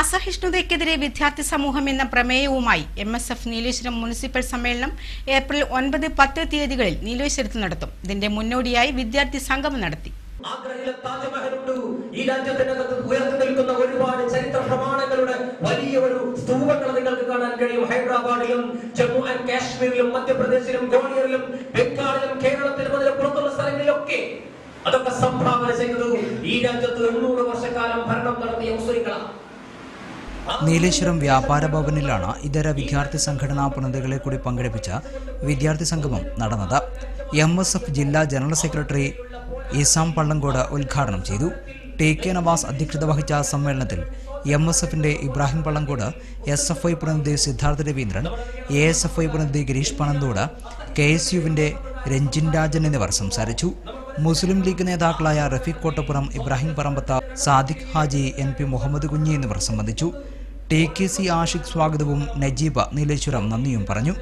അസഹിഷ്ണുതയ്ക്കെതിരെ വിദ്യാർത്ഥി സമൂഹം എന്ന പ്രമേയവുമായി M S F Nileshwaram municipal സമ്മേളനം ഏപ്രിൽ ഒൻപത് പത്ത് തീയതികളിൽ നീലേശ്വരത്ത് നടത്തും. ഇതിന്റെ മുന്നോടിയായി വിദ്യാർത്ഥി സംഗമം നടത്തി. ആഗ്രയിലെ താജ്മഹലുണ്ട് ഈ രാജ്യത്തിനകത്ത് ഉയർന്നു നിൽക്കുന്ന ഒരുപാട് ചരിത്ര പ്രമാണങ്ങളുടെ വലിയ ഒരു സ്തൂപങ്ങൾ നിങ്ങൾക്ക് കാണാൻ കഴിയും. ഹൈദരാബാദിലും ജമ്മു ആൻഡ് കാശ്മീരിലും മധ്യപ്രദേശിലും ഗ്വാളിയറിലും ബംഗാളിലും കേരളത്തിലും അതിലെ പുറത്തുള്ള സ്ഥലങ്ങളിലൊക്കെ അതൊക്കെ സംഭാവന ചെയ്തത് ഈ രാജ്യത്ത് എണ്ണൂറ് വർഷക്കാലം ഭരണം നടത്തിയ മുസ്ലിങ്ങളാണ്. നീലേശ്വരം വ്യാപാര ഭവനിലാണ് ഇതര വിദ്യാർത്ഥി സംഘടനാ പ്രതിനിധികളെ കൂടി പങ്കെടുപ്പിച്ച വിദ്യാർത്ഥി സംഗമം നടന്നത്. എം എസ് എഫ് ജില്ലാ ജനറൽ സെക്രട്ടറി ഇസാം പള്ളങ്കോട് ഉദ്ഘാടനം ചെയ്തു. ടി കെ നവാസ് അധ്യക്ഷത വഹിച്ച സമ്മേളനത്തിൽ എം എസ് എഫിന്റെ Ibrahim Pallangode S F I പ്രതിനിധി Siddhartha Raveendran A S F I പ്രതിനിധി ഗിരീഷ് പണന്തോട് കെ എസ് യുവിന്റെ രഞ്ജിൻ രാജൻ എന്നിവർ സംസാരിച്ചു. മുസ്ലിം ലീഗ് നേതാക്കളായ റഫീഖ് കോട്ടപ്പുറം ഇബ്രാഹിം പറമ്പത്ത സാദിഖ് ഹാജി എൻ പി മുഹമ്മദ് കുഞ്ഞി എന്നിവർ സംബന്ധിച്ചു. ടി കെ സി ആഷിഖ് സ്വാഗതവും നജീബ നീലേശ്വരം നന്ദിയും പറഞ്ഞു